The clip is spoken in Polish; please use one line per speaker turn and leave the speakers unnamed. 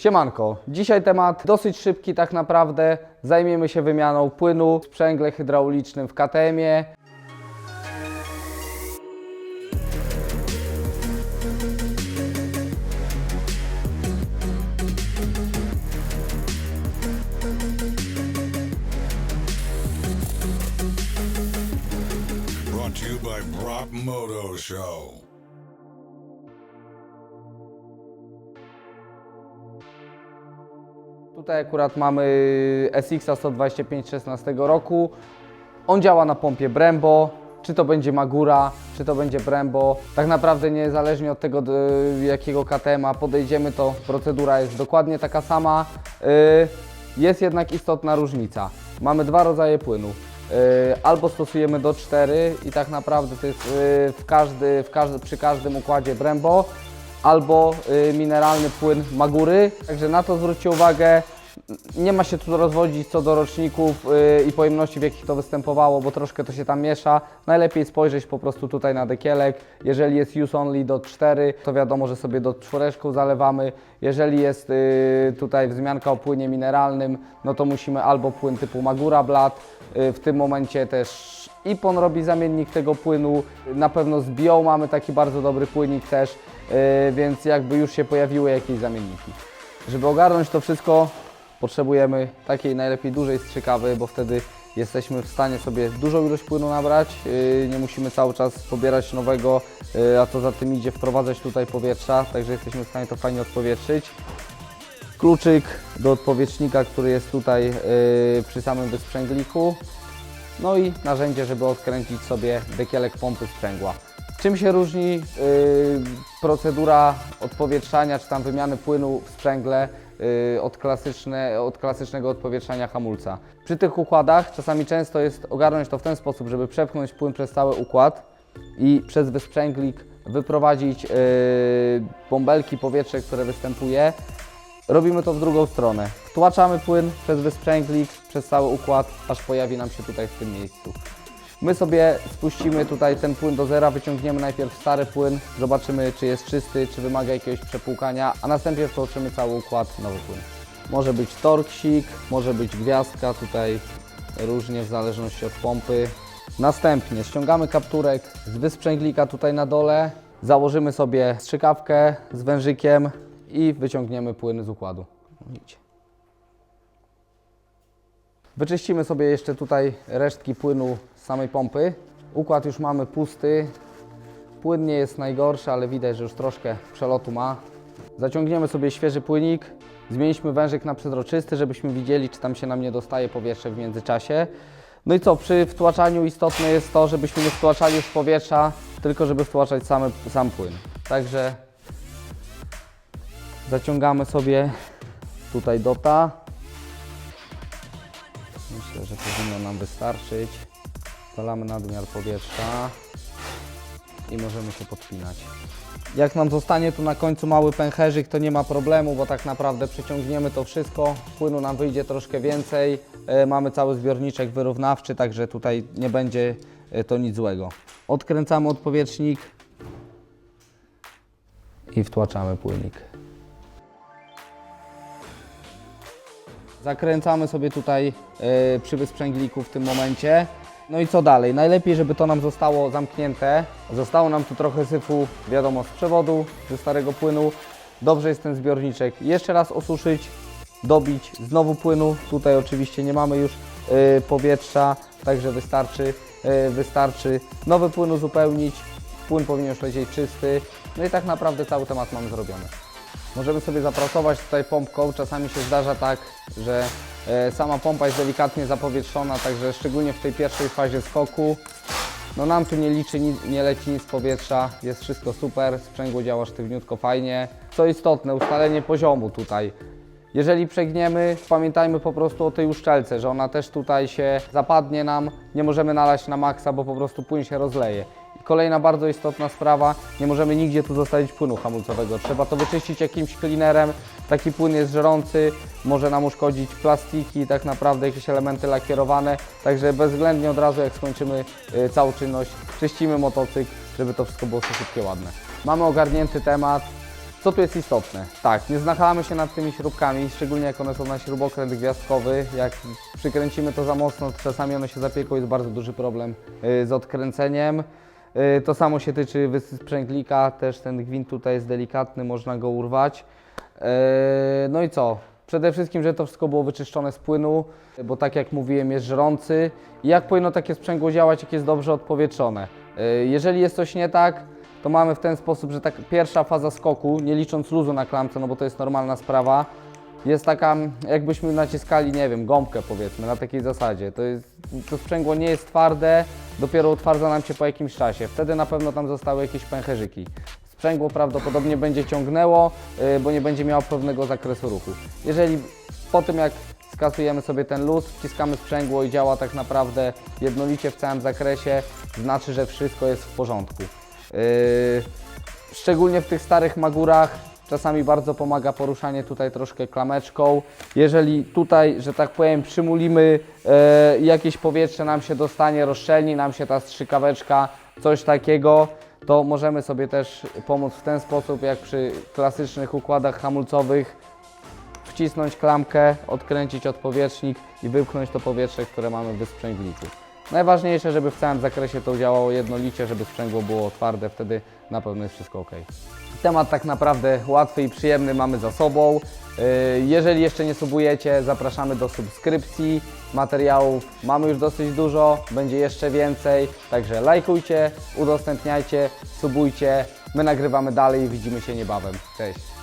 Siemanko, dzisiaj temat dosyć szybki tak naprawdę. Zajmiemy się wymianą płynu w sprzęgle hydraulicznym w KTM-ie.
Brought to you by Brock Moto Show.
Tutaj akurat mamy SX 125 16 roku. On działa na pompie Brembo. Czy to będzie Magura, czy to będzie Brembo. Tak naprawdę niezależnie od tego, jakiego KTM-a podejdziemy, to procedura jest dokładnie taka sama. Yy, Jest jednak istotna różnica. Mamy dwa rodzaje płynu. Yy, Albo stosujemy do 4 i tak naprawdę to jest yy, w każdy, w każdy, przy każdym układzie Brembo, albo y, mineralny płyn Magury. Także na to zwróćcie uwagę. Nie ma się tu rozwodzić co do roczników y, i pojemności, w jakich to występowało, bo troszkę to się tam miesza. Najlepiej spojrzeć po prostu tutaj na dekielek. Jeżeli jest use only do 4, to wiadomo, że sobie do czwóreczką zalewamy. Jeżeli jest y, tutaj wzmianka o płynie mineralnym, no to musimy albo płyn typu Magura Blad. W tym momencie też Ipon robi zamiennik tego płynu. Na pewno z Bio mamy taki bardzo dobry płynnik też, yy, więc jakby już się pojawiły jakieś zamienniki. Żeby ogarnąć to wszystko, potrzebujemy takiej najlepiej dużej strzykawy, bo wtedy jesteśmy w stanie sobie dużą ilość płynu nabrać. Yy, nie musimy cały czas pobierać nowego, yy, a co za tym idzie wprowadzać tutaj powietrza, także jesteśmy w stanie to fajnie odpowietrzyć kluczyk do odpowietrznika, który jest tutaj przy samym wysprzęgliku. No i narzędzie, żeby odkręcić sobie dekielek pompy sprzęgła. Czym się różni yy, procedura odpowietrzania czy tam wymiany płynu w sprzęgle yy, od, klasyczne, od klasycznego odpowietrzania hamulca? Przy tych układach czasami często jest ogarnąć to w ten sposób, żeby przepchnąć płyn przez cały układ i przez wysprzęglik wyprowadzić yy, bąbelki, powietrze, które występuje, Robimy to w drugą stronę. Wtłaczamy płyn przez wysprzęglik, przez cały układ, aż pojawi nam się tutaj w tym miejscu. My sobie spuścimy tutaj ten płyn do zera, wyciągniemy najpierw stary płyn, zobaczymy czy jest czysty, czy wymaga jakiegoś przepłukania, a następnie wtłoczymy cały układ, nowy płyn. Może być torksik, może być gwiazdka, tutaj różnie w zależności od pompy. Następnie ściągamy kapturek z wysprzęglika tutaj na dole, założymy sobie strzykawkę z wężykiem i wyciągniemy płyn z układu. Idź. Wyczyścimy sobie jeszcze tutaj resztki płynu z samej pompy. Układ już mamy pusty. Płyn nie jest najgorszy, ale widać, że już troszkę przelotu ma. Zaciągniemy sobie świeży płynik. Zmieniliśmy wężyk na przezroczysty, żebyśmy widzieli, czy tam się nam nie dostaje powietrze w międzyczasie. No i co, przy wtłaczaniu istotne jest to, żebyśmy nie wtłaczali już powietrza, tylko żeby wtłaczać same, sam płyn. Także zaciągamy sobie tutaj dota. Myślę, że powinno nam wystarczyć. Dolamy nadmiar powietrza i możemy się podpinać. Jak nam zostanie tu na końcu mały pęcherzyk, to nie ma problemu, bo tak naprawdę przeciągniemy to wszystko. Płynu nam wyjdzie troszkę więcej. E, Mamy cały zbiorniczek wyrównawczy, także tutaj nie będzie e, to nic złego. Odkręcamy odpowietrznik i wtłaczamy płynik. Zakręcamy sobie tutaj e, przy wysprzęgliku w tym momencie. No i co dalej? Najlepiej, żeby to nam zostało zamknięte. Zostało nam tu trochę syfu, wiadomo, z przewodu, ze starego płynu. Dobrze jest ten zbiorniczek jeszcze raz osuszyć, dobić znowu płynu. Tutaj oczywiście nie mamy już e, powietrza, także wystarczy, e, wystarczy nowy płyn uzupełnić. Płyn powinien już lecieć czysty. No i tak naprawdę cały temat mamy zrobiony. Możemy sobie zapracować tutaj pompką. Czasami się zdarza tak, że e, sama pompa jest delikatnie zapowietrzona, także szczególnie w tej pierwszej fazie skoku. No nam tu nie liczy, ni- nie leci nic z powietrza, jest wszystko super, sprzęgło działa sztywniutko, fajnie. Co istotne, ustalenie poziomu tutaj. Jeżeli przegniemy, pamiętajmy po prostu o tej uszczelce, że ona też tutaj się zapadnie nam, nie możemy nalać na maksa, bo po prostu płyn się rozleje. Kolejna bardzo istotna sprawa, nie możemy nigdzie tu zostawić płynu hamulcowego. Trzeba to wyczyścić jakimś cleanerem. Taki płyn jest żrący, może nam uszkodzić plastiki, tak naprawdę jakieś elementy lakierowane. Także bezwzględnie od razu jak skończymy y, całą czynność, czyścimy motocykl, żeby to wszystko było szybkie, ładne. Mamy ogarnięty temat. Co tu jest istotne? Tak, nie znachylamy się nad tymi śrubkami, szczególnie jak one są na śrubokręt gwiazdkowy. Jak przykręcimy to za mocno, to czasami one się zapieką, jest bardzo duży problem y, z odkręceniem. Y, To samo się tyczy wysy sprzęglika, też ten gwint tutaj jest delikatny, można go urwać. Yy, No i co? Przede wszystkim, że to wszystko było wyczyszczone z płynu, bo tak jak mówiłem, jest żrący. Jak powinno takie sprzęgło działać, jak jest dobrze odpowietrzone? Yy, Jeżeli jest coś nie tak, to mamy w ten sposób, że tak pierwsza faza skoku, nie licząc luzu na klamce, no bo to jest normalna sprawa, jest taka, jakbyśmy naciskali, nie wiem, gąbkę powiedzmy, na takiej zasadzie. To, jest, to sprzęgło nie jest twarde, dopiero utwardza nam się po jakimś czasie. Wtedy na pewno tam zostały jakieś pęcherzyki. Sprzęgło prawdopodobnie będzie ciągnęło, y, bo nie będzie miało pewnego zakresu ruchu. Jeżeli po tym jak skasujemy sobie ten luz, wciskamy sprzęgło i działa tak naprawdę jednolicie w całym zakresie, znaczy, że wszystko jest w porządku. Yy, szczególnie w tych starych magurach czasami bardzo pomaga poruszanie tutaj troszkę klameczką. Jeżeli tutaj, że tak powiem, przymulimy e, jakieś powietrze nam się dostanie, rozszczelni nam się ta strzykaweczka, coś takiego, to możemy sobie też pomóc w ten sposób, jak przy klasycznych układach hamulcowych, wcisnąć klamkę, odkręcić odpowietrznik i wypchnąć to powietrze, które mamy w wysprzęgliku. Najważniejsze, żeby w całym zakresie to działało jednolicie, żeby sprzęgło było twarde, wtedy na pewno jest wszystko ok. Temat tak naprawdę łatwy i przyjemny mamy za sobą. Yy, Jeżeli jeszcze nie subujecie, zapraszamy do subskrypcji. Materiałów mamy już dosyć dużo, będzie jeszcze więcej, także lajkujcie, udostępniajcie, subujcie. My nagrywamy dalej i widzimy się niebawem. Cześć!